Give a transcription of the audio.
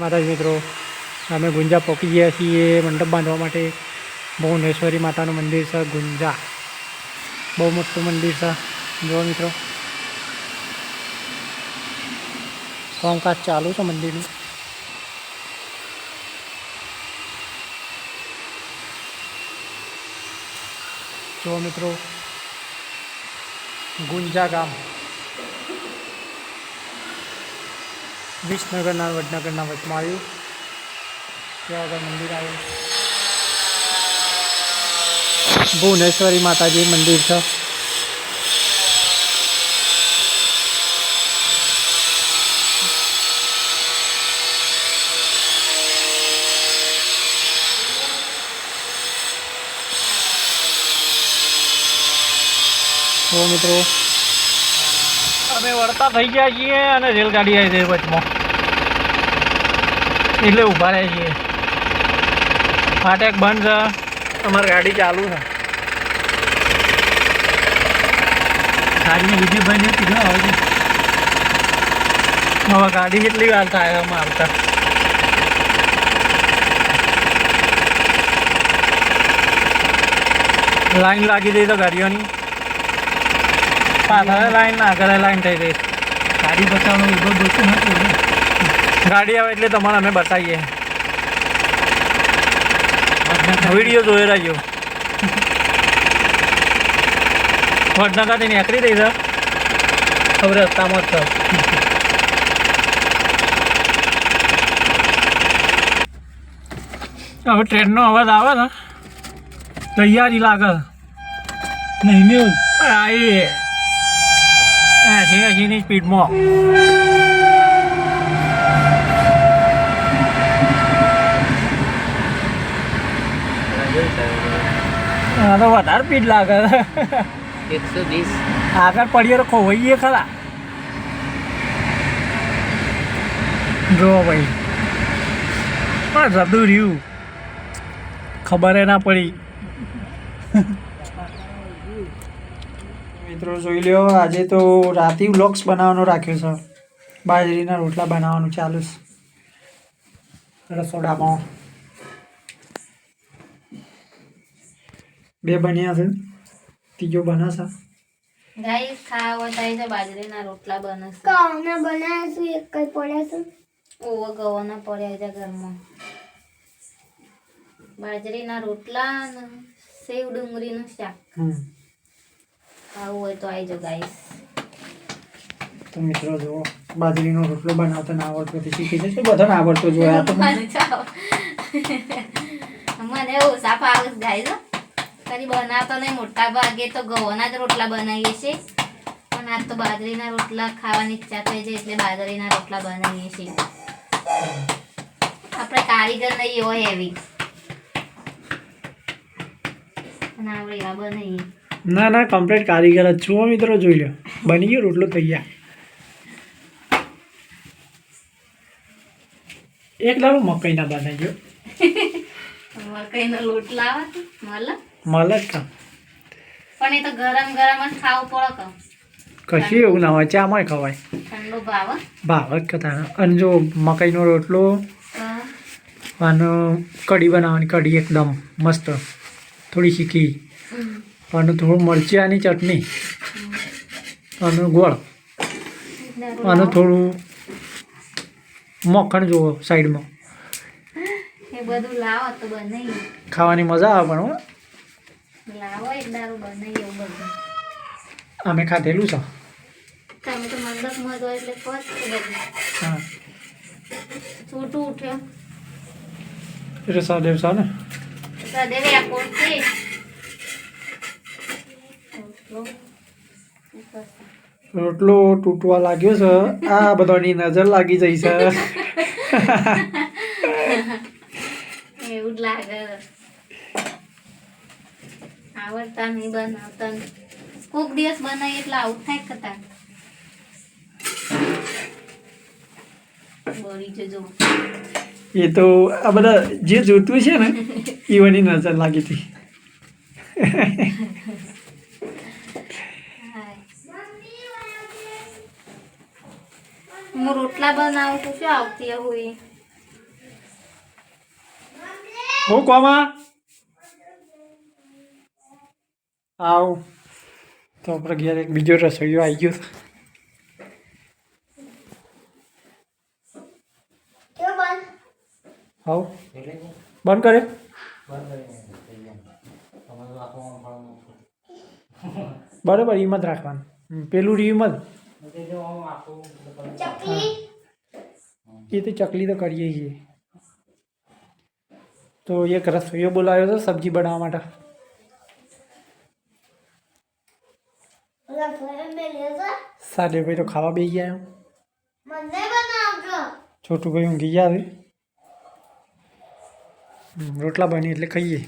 માતાજી મિત્રો. અમે ગુંજા પહોંચી ગયા છીએ મંડપ બાંધવા માટે. ભુવનેશ્વરી માતાનું મંદિર છે ગુંજા. બહુ મોટું મંદિર છે. જુઓ મિત્રો. કામકાજ ચાલુ છે મંદિરનું. જુઓ મિત્રો. ગુંજા ગામ. વિસનગરના વડનગરના વચમાં આવ્યું. ત્યાં આગળ મંદિર આવ્યું. ભુવનેશ્વરી માતાજી મંદિર છે. મિત્રો અમે વળતા થઈ ગયા છીએ અને રેલગાડી આવી છે વચમાં. એટલે ઊભા રહે છીએ. ફાટેક બંધ છે. તમારી ગાડી ચાલુ છે. ગાડી બીજી બંધ કીધું હવે હવે ગાડી કેટલી વાર થાય અમે આવતા. લાઈન લાગી ગઈ તો ગાડીઓની. પાછળ લાઈન ના આગળ લાઈન થઈ ગઈ. ગાડી બતાવવાનું ઊભો દોસ્તું નથી ગાડી આવે એટલે તમારે અમે બતાવીએ. વીડિયો જોઈ રહ્યો વડનગરથી નીકળી દઈ છે. હવે રસ્તામાં જ હવે ટ્રેનનો અવાજ આવે ને તૈયારી લાગે. નહીં નહીં. આવી એસી એસીની સ્પીડમાં હા તો વધારે સ્પીડ લાગે એકસો વીસ આગળ પડીએ તો ખોવાઈએ ખરા જો ભાઈ પણ જતું રહ્યું ખબર ના પડી મિત્રો જોઈ લ્યો આજે તો રાતે વ્લોગ્સ બનાવવાનો રાખ્યો છે. બાજરીના રોટલા બનાવવાનું ચાલુ છે. રસોડામાં. બે બન્યા છે. ત્રીજો બનાશે. ગાઈસ ખાવા થાય છે બાજરીના રોટલા બનશે. કાવના બનાવ્યા છું એક કઈ પડ્યા છે. ઓવો ગવાના પડ્યા છે ઘરમાં. બાજરીના રોટલા અને સેવ ડુંગળીનું શાક. હમ. ખાવું હોય તો આવી જાઓ ગાઈસ તો મિત્રો જો બાજરીનો રોટલો બનાવતા ના આવડતો તો શીખી જશે. બધાને આવડતો આ તો. મને ચાવ. મને ઓછા ગાઈસ કરી બનાવતો નહીં મોટા ભાગે તો ઘઉંના જ રોટલા બનાવીએ છીએ. પણ આજ તો બાજરીના રોટલા ખાવાની ઈચ્છા થઈ છે એટલે બાજરીના રોટલા બનાવીએ છીએ. આપણે કારીગર નહીં હોય હેવી અને આપણે એવા બનાવીએ. ના ના કમ્પ્લીટ કારીગર જ છું મિત્રો જોઈ લો બની ગયો રોટલો તૈયાર. એક લાડુ મકાઈના બનાવી ગયો મકાઈનો લોટ લાવવા તો મળે મળે જ કામ પણ એ તો ગરમ ગરમ જ ખાવું પડે કે. કશું એવું ના હોય ચામાં ખવાય. ઠંડુ ભાવ ભાવ જ કથા અને જો મકાઈનો રોટલો અને કઢી બનાવવાની કઢી એકદમ મસ્ત થોડી શીખી. અને થોડું મરચાંની ચટણી અને ગોળ. અને થોડું મખણ જુઓ સાઈડમાં. ખાવાની મજા આવે પણ અમે ખાધેલું છે. બધું. ઉઠ્યો એટલે સહદેવ છે ને. સદેવે આ પોતે રોટલો તૂટવા લાગ્યો છે. આ બધાની નજર લાગી જઈ છે. એવું લાગે. આવડતા નહીં બનાવતા કોક દિવસ બનાવી એટલે આવું થાય કતા બળી જજો. એ તો આ બધા જે જોતું છે ને એવાની નજર લાગી હતી હાય. હું રોટલા બનાવું છું શું આવતી હોય હું કોમાં આવ. તો આપણે ઘેર એક બીજો રસોઈયો આવી ગયો. છે. કેવું બંધ? આવ. બંધ કરે બરાબર એમાં જ રાખવાનું. પેલું રીમ જ ચકલી એ તો ચકલી તો કરીએ છીએ તો એક રસોઈયો બોલાવ્યો હતો સબ્જી બનાવવા માટે સાડે ભાઈ તો ખાવા બે ગયા. મને બનાવજો છોટું ભાઈ ઊંઘી ગયા છે રોટલા બની એટલે ખાઈએ